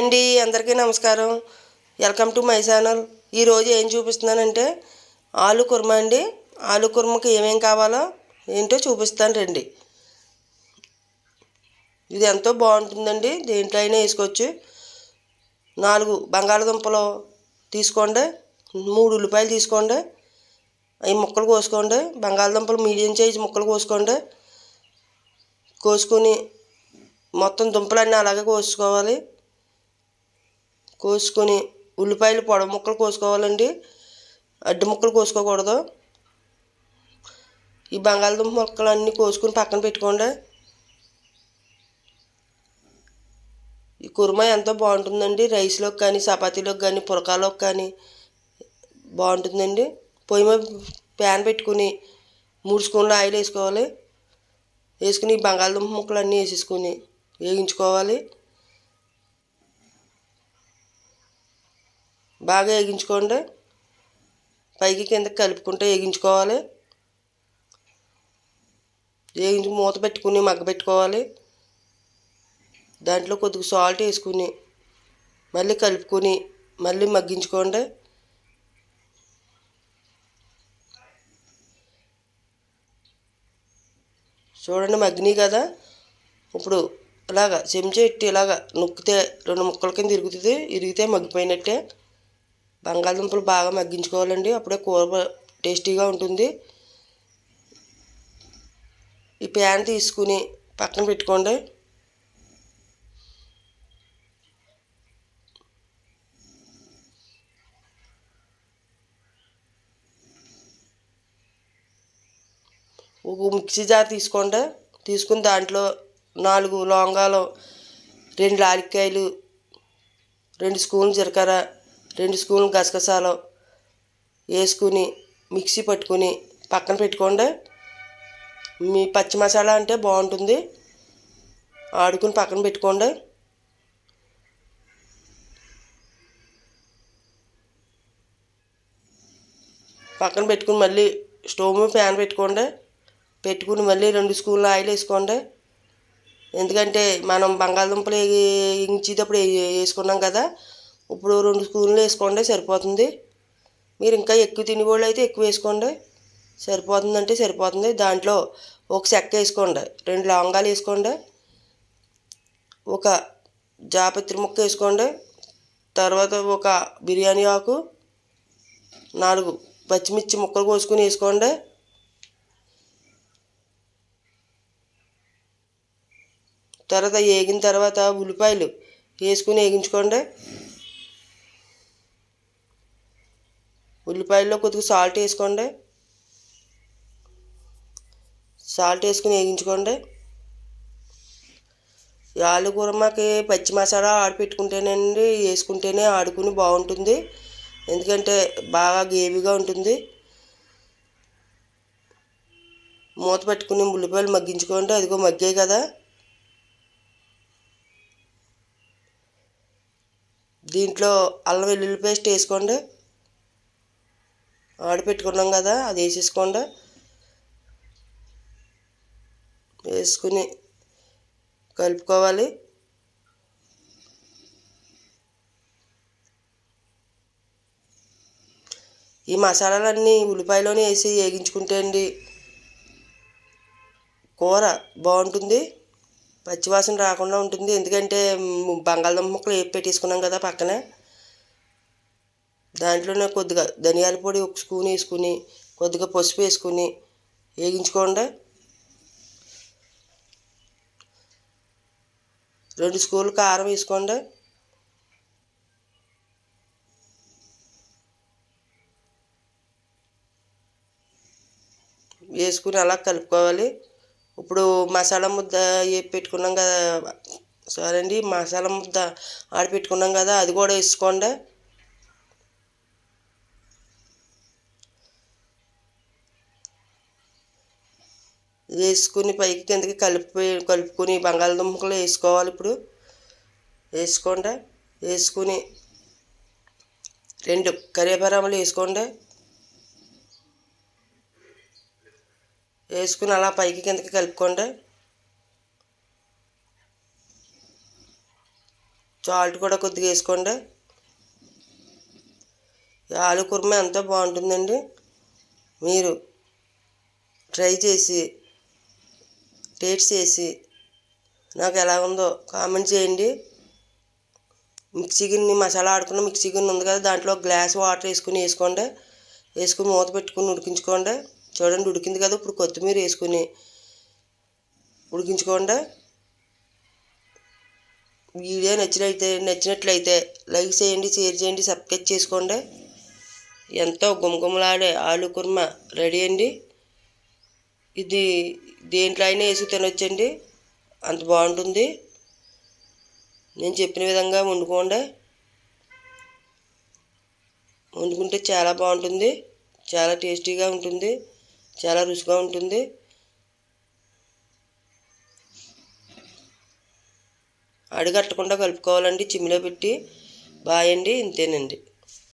అండి అందరికీ నమస్కారం. Welcome to my channel. ఈరోజు ఏం చూపిస్తున్నానంటే ఆలు కుర్మ అండి. ఆలు కుర్మకి ఏమేం కావాలో ఏంటో చూపిస్తాను రండి. ఇది ఎంతో బాగుంటుందండి. దేంట్లో అయినా వేసుకోవచ్చు. నాలుగు బంగాళదుంపలు తీసుకోండి. మూడు ఉల్లిపాయలు తీసుకోండి. అవి ముక్కలు కోసుకోండి. బంగాళదుంపలు మీడియం సైజ్ ముక్కలు కోసుకోండి. కోసుకొని మొత్తం దుంపలన్నీ అలాగే కోసుకోవాలి. కోసుకొని ఉల్లిపాయలు పొడవు ముక్కలు కోసుకోవాలండి. అడ్డు ముక్కలు కోసుకోకూడదు. ఈ బంగాళదుంప ముక్కలు అన్నీ కోసుకొని పక్కన పెట్టుకోండి. ఈ కుర్మా ఎంతో బాగుంటుందండి. రైస్లోకి కానీ చపాతీలోకి కానీ పురకాలోకి కానీ బాగుంటుందండి. పొయ్యి మీద ప్యాన్ పెట్టుకుని మూడు స్పూన్లు ఆయిల్ వేసుకోవాలి. వేసుకుని ఈ బంగాళదుంప ముక్కలు అన్నీ వేసేసుకుని వేగించుకోవాలి బాగా వేగించుకోండి. పైకి కిందకి కలుపుకుంటే వేగించుకోవాలి. వేగించి మూత పెట్టుకుని మగ్గ పెట్టుకోవాలి. దాంట్లో కొద్దిగా సాల్ట్ వేసుకుని మళ్ళీ కలుపుకొని మళ్ళీ మగ్గించుకోండి. చూడండి మగ్గినాయి కదా. ఇప్పుడు ఇలాగ చెంచా ఎట్టి ఇలాగా నొక్కితే రెండు ముక్కల కింద ఇరుగుతుంది. ఇరిగితే మగ్గిపోయినట్టే. బంగాళదుంపలు బాగా మగ్గించుకోవాలండి. అప్పుడే కూర టేస్టీగా ఉంటుంది. ఈ ప్యాన్ తీసుకుని పక్కన పెట్టుకోండి. ఒక మిక్సీ జార్ తీసుకోండి. తీసుకుని దాంట్లో నాలుగు లవంగాలు రెండు లాలికాయలు రెండు స్పూన్లు జీలకర్ర రెండు స్పూన్లు గసగసాలు వేసుకుని మిక్సీ పట్టుకుని పక్కన పెట్టుకోండి. మీ పచ్చి మసాలా అంటే బాగుంటుంది. ఆడుకుని పక్కన పెట్టుకోండి. పక్కన పెట్టుకుని మళ్ళీ స్టవ్ ఫ్యాన్ ప్యాన్ పెట్టుకోండి. పెట్టుకుని మళ్ళీ రెండు స్పూన్లు ఆయిల్ వేసుకోండి. ఎందుకంటే మనం బంగాళదుంపలు వేయించేటప్పుడు వేసుకున్నాం కదా ఇప్పుడు రెండు స్పూన్లు వేసుకోండి సరిపోతుంది. మీరు ఇంకా ఎక్కువ తినేవాళ్ళు అయితే ఎక్కువ వేసుకోండి. సరిపోతుందంటే సరిపోతుంది. దాంట్లో ఒక చెక్క వేసుకోండి రెండు లవంగాలు వేసుకోండి ఒక జాపత్రి ముక్క వేసుకోండి తర్వాత ఒక బిర్యానీ ఆకు నాలుగు పచ్చిమిర్చి ముక్కలు కోసుకొని వేసుకోండి. తర్వాత వేగిన తర్వాత ఉల్లిపాయలు వేసుకుని వేగించుకోండి. ఉల్లిపాయల్లో కొద్దిగా సాల్ట్ వేసుకోండి. సాల్ట్ వేసుకుని వేగించుకోండి. ఆలు కూరమాకి పచ్చి మసాలా ఆడిపెట్టుకుంటేనండి వేసుకుంటేనే ఆడుకుని బాగుంటుంది. ఎందుకంటే బాగా గేవిగా ఉంటుంది. మూత పెట్టుకుని ఉల్లిపాయలు మగ్గించుకోండి. అదిగో మగ్గాయి కదా. దీంట్లో అల్లం వెల్లుల్లి పేస్ట్ వేసుకోండి. ఆడిపెట్టుకున్నాం కదా అది వేసేసుకోండి. వేసుకుని కలుపుకోవాలి. ఈ మసాలాలన్నీ ఉల్లిపాయలోనే వేసి వేగించుకుంటే అండి కూర బాగుంటుంది. పచ్చివాసన రాకుండా ఉంటుంది. ఎందుకంటే బంగాళదుంప ముక్కలు వేపి పెట్టేసుకున్నాం కదా పక్కనే. దాంట్లోనే కొద్దిగా ధనియాల పొడి ఒక స్పూన్ వేసుకుని కొద్దిగా పసుపు వేసుకుని వేగించుకోండి. రెండు స్పూన్లు కారం వేసుకోండి. వేసుకుని అలా కలుపుకోవాలి. ఇప్పుడు మసాలా ముద్ద పెట్టుకున్నాం కదా సరే అండి మసాలా ముద్ద ఆడి పెట్టుకున్నాం కదా అది కూడా వేసుకోండి. వేసుకుని పైకి కిందకి కలిపి కలుపుకొని బంగాళదుంపలు వేసుకోవాలి ఇప్పుడు. వేసుకోండి. వేసుకుని రెండు కరివేపారాములు వేసుకోండి. వేసుకుని అలా పైకి కిందకి కలుపుకోండి. సాల్ట్ కూడా కొద్దిగా వేసుకోండి. ఆలు కుర్మ ఎంతో బాగుంటుందండి. మీరు ట్రై చేసి టేస్ట్ చేసి నాకు ఎలా ఉందో కామెంట్ చేయండి. మిక్సీ గిన్నె మసాలా ఆడుకున్న మిక్సీ గిన్నె ఉంది కదా దాంట్లో గ్లాస్ వాటర్ వేసుకుని వేసుకోండి. వేసుకుని మూత పెట్టుకుని ఉడికించుకోండి. చూడండి ఉడికింది కదా ఇప్పుడు కొత్తిమీర వేసుకుని ఉడికించుకోండి. వీడియో నచ్చినట్లయితే నచ్చినట్లయితే లైక్ చేయండి షేర్ చేయండి సబ్స్క్రైబ్ చేసుకోండి. ఎంతో గుమగుమలాడే ఆలు కుర్మా రెడీ అండి. ఇది దేంట్లో అయినా వేసి తినొచ్చండి. అంత బాగుంటుంది. నేను చెప్పిన విధంగా వండుకోండి. వండుకుంటే చాలా బాగుంటుంది. చాలా టేస్టీగా ఉంటుంది. చాలా రుచిగా ఉంటుంది. అడుగట్టకుండా కలుపుకోవాలండి. చిమ్మిలో పెట్టి. బాయండి. ఇంతేనండి.